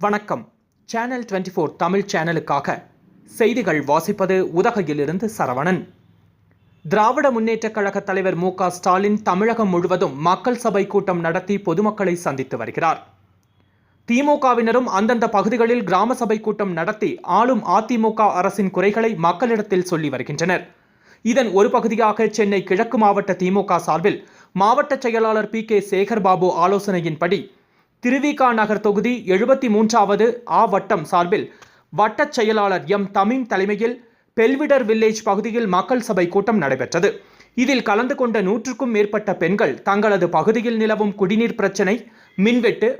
வணக்கம். Channel 24 four Tamil சேனலுக்காக செய்திகள் வாசிப்பது உதகையிலிருந்து சரவணன். திராவிட முன்னேற்றக் கழக தலைவர் மு க ஸ்டாலின் தமிழகம் முழுவதும் மக்கள் சபை கூட்டம் நடத்தி பொதுமக்களை சந்தித்து வருகிறார். திமுகவினரும் அந்தந்த பகுதிகளில் கிராம சபை கூட்டம் நடத்தி ஆளும் அதிமுக அரசின் குறைகளை மக்களிடத்தில் சொல்லி வருகின்றனர். இதன் ஒரு பகுதியாக சென்னை கிழக்கு மாவட்ட திமுக சார்பில் மாவட்ட செயலாளர் பி கே சேகர்பாபு ஆலோசனையின்படி திருவிகா நகர் தொகுதி எழுபத்தி மூன்றாவது ஆ வட்டம் சார்பில் வட்டச் செயலாளர் எம். தமிம் தலைமையில் பெல்விடர் வில்லேஜ் பகுதியில் மக்கள் சபை கூட்டம் நடைபெற்றது. இதில் கலந்து கொண்ட நூற்றுக்கும் மேற்பட்ட பெண்கள் தங்களது பகுதியில் நிலவும் குடிநீர் பிரச்சினை மின்வெட்டு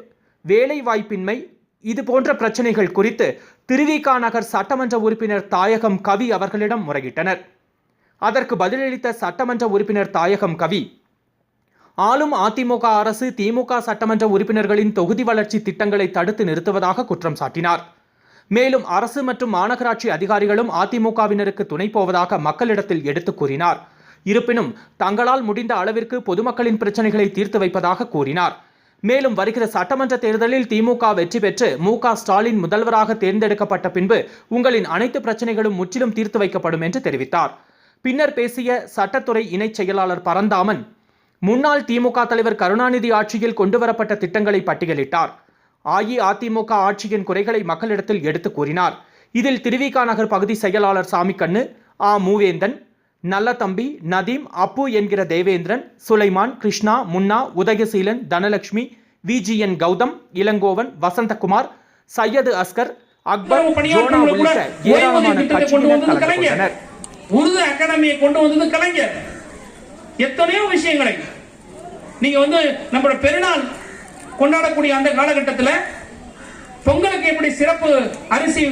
வேலைவாய்ப்பின்மை இது போன்ற பிரச்சனைகள் குறித்து திருவிகா நகர் சட்டமன்ற உறுப்பினர் தாயகம் கவி அவர்களிடம் முறையிட்டனர். அதற்கு பதிலளித்த சட்டமன்ற உறுப்பினர் தாயகம் கவி ஆளும் அதிமுக அரசு திமுக சட்டமன்ற உறுப்பினர்களின் தொகுதி வளர்ச்சி திட்டங்களை தடுத்து நிறுத்துவதாக குற்றம் சாட்டினார். மேலும் அரசு மற்றும் மாநகராட்சி அதிகாரிகளும் அதிமுகவினருக்கு துணை போவதாக மக்களிடத்தில் எடுத்துக் கூறினார். இருப்பினும் தங்களால் முடிந்த அளவிற்கு பொதுமக்களின் பிரச்சனைகளை தீர்த்து வைப்பதாக கூறினார். மேலும் வருகிற சட்டமன்ற தேர்தலில் திமுக வெற்றி பெற்று மு ஸ்டாலின் முதல்வராக தேர்ந்தெடுக்கப்பட்ட பின்பு உங்களின் அனைத்து பிரச்சனைகளும் முற்றிலும் தீர்த்து வைக்கப்படும் என்று தெரிவித்தார். பின்னர் பேசிய சட்டத்துறை இணைச் செயலாளர் பரந்தாமன் முன்னாள் திமுக தலைவர் கருணாநிதி ஆட்சியில் கொண்டுவரப்பட்ட திட்டங்களை பட்டியலிட்டார். அஇஅதிமுக ஆட்சியின் குறைகளை மக்களிடத்தில் எடுத்துக் கூறினார். இதில் திருவிகா நகர் பகுதி செயலாளர் சாமிக்கண்ணு ஆ. மூவேந்தன் நல்லதம்பி நதீம் அப்பு என்கிற தேவேந்திரன் சுலைமான் கிருஷ்ணா முன்னா உதயசீலன் தனலட்சுமி விஜிஎன் கௌதம் இளங்கோவன் வசந்தகுமார் சையது அஸ்கர் அக்பர் ஜோனா உள்ளிட்ட ஏராளமான கட்சியினர் கலந்து கொண்டனர். உருது அகாடமியை கொண்டு வந்தது கலைஞர். எத்தனையோ விஷயங்களை நீங்க வந்து நம்மளோட பெருநாள் கொண்டாடக்கூடிய அந்த காலகட்டத்தில் பொங்கலுக்கு எப்படி சிறப்பு அரிசி